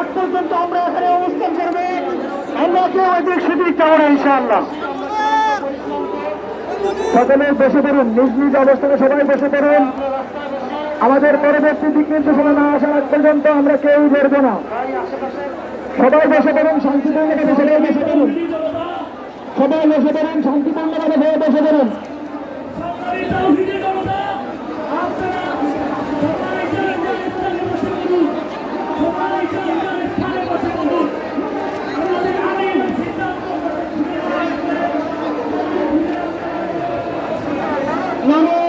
আগ পর্যন্ত আমরা অবস্থান করব। কেউ বসে পড়ুন, নিজ নিজ অবস্থানে সবাই বসে পড়ুন। আমাদের পরবর্তী দিক নির্দেশনা না আসার আগ পর্যন্ত আমরা কেউ বেরবো না। সবাই বসে পড়ুন, শান্তিপূর্ণভাবে সবাই বসে পড়ুন। সবাই বসে পড়ুন, শান্তিপূর্ণভাবে বসে পড়ুন। নমো